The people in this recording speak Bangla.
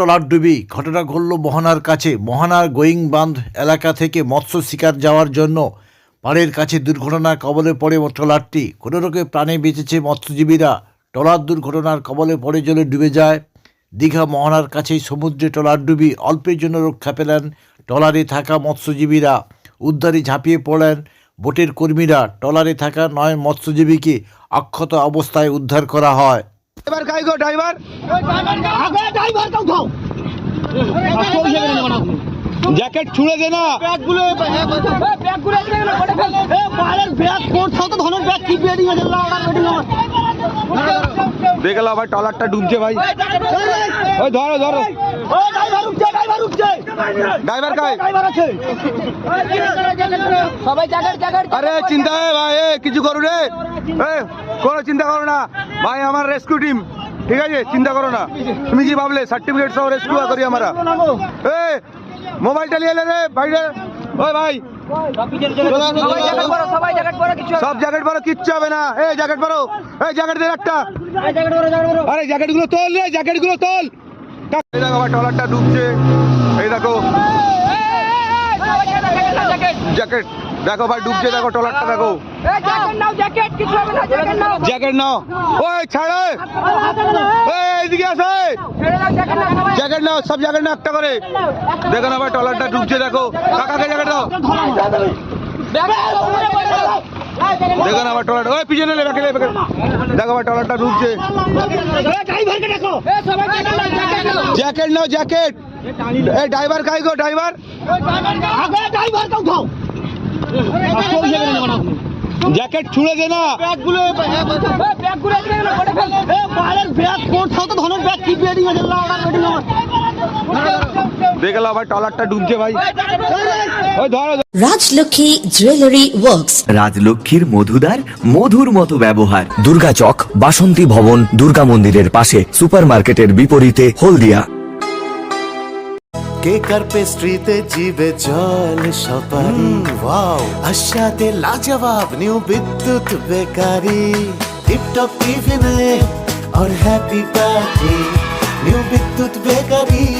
ট্রলার ডুবি। ঘটনা ঘটল মোহনার কাছে। মোহনার গোয়িং বাঁধ এলাকা থেকে মৎস্য শিকার যাওয়ার জন্য পাড়ের কাছে দুর্ঘটনার কবলে পড়ে ট্রলারটি। কোনো রকমে প্রাণে বেঁচেছে মৎস্যজীবীরা। ট্রলার দুর্ঘটনার কবলে পড়ে জলে ডুবে যায়। দীঘা মোহনার কাছেই সমুদ্রে ট্রলার ডুবি অল্পের জন্য রক্ষা পেলেন ট্রলারে থাকা মৎস্যজীবীরা। উদ্ধারে ঝাঁপিয়ে পড়লেন বোটের কর্মীরা। ট্রলারে থাকা নয় মৎস্যজীবীকে অক্ষত অবস্থায় উদ্ধার করা হয়। ড্রাইভার কাই গো ড্রাইভার আগে ড্রাইভার কাউ খাও জ্যাকেট ছুঁড়ে দে না। ব্যাগগুলো ব্যাগগুলো বাইরের ব্যাগ তো ধনের ব্যাগ কি বেডিং আছে লাও না বেডিং আমার দেখে ভাই টলারটা ডুবছে ভাই। ওই ধরো ধরো। ড্রাইভার কাই? সবাই আরে চিন্তা ভাই কিছু করো রে। এ কোনো চিন্তা করো না। ভাই আমার রেস্কিউ টিম। ঠিক আছে? চিন্তা করো না। তুমি কি ভাবলে? সার্টিফিকেট সহ রেস্কিউ করি আমরা। এ মোবাইলটা নিয়ে এলে রে ভাইরে ওই ভাই। সব জ্যাকেট পরো কিচ্ছু হবে না। এই জ্যাকেট পরো। এই জ্যাকেট দে একটা। আরে জ্যাকেটগুলো তোল রে জ্যাকেটগুলো তোল। এই দেখো আমার টলারটা ডুবছে এই দেখো জ্যাকেট দেখো ভাই ডুবছে দেখো টলারটা দেখো জ্যাকেট নাও। জ্যাকেট কিছু হবে না জ্যাকেট নাও জ্যাকেট নাও ওই ছাড়ে এই এইদিকে আসে জ্যাকেট নাও সব জ্যাকেট নাও একটা করে। দেখো না ভাই টলারটা ডুবছে দেখো। কাকাকে জ্যাকেট দাও। দেখো না ভাই টলার ওই পিছনে লে ব্যাকে লে ব্যাকে দেখো ভাই টলারটা ডুবছে ড্রাইভারকে দেখো এ সবাই জ্যাকেট নাও জ্যাকেট এই ড্রাইভার কাই গো ড্রাইভার জ্যাকেট ছুঁড়ে দে না ব্যাগগুলো ব্যাগগুলো ব্যাগ থাকে তো ধনের ব্যাগ কি বেডিং না রাজলক্ষ্মী জুয়েলারি ওয়ার্কস। রাজলক্ষ্মীর মধুদার মধুর মতো ব্যবহার। দুর্গা চক বাসন্তী ভবন দুর্গা মন্দিরের পাশে সুপারমার্কেটের বিপরীতে হলদিয়া। কেক আর পেস্ট্রিতে জিবে জল সপারি ওয়াও আশাতে লাজবাব নিউ বিদ্যুৎ বেকারি। টিপটপ টিফিনে আর happy party. New Bidyut bakery.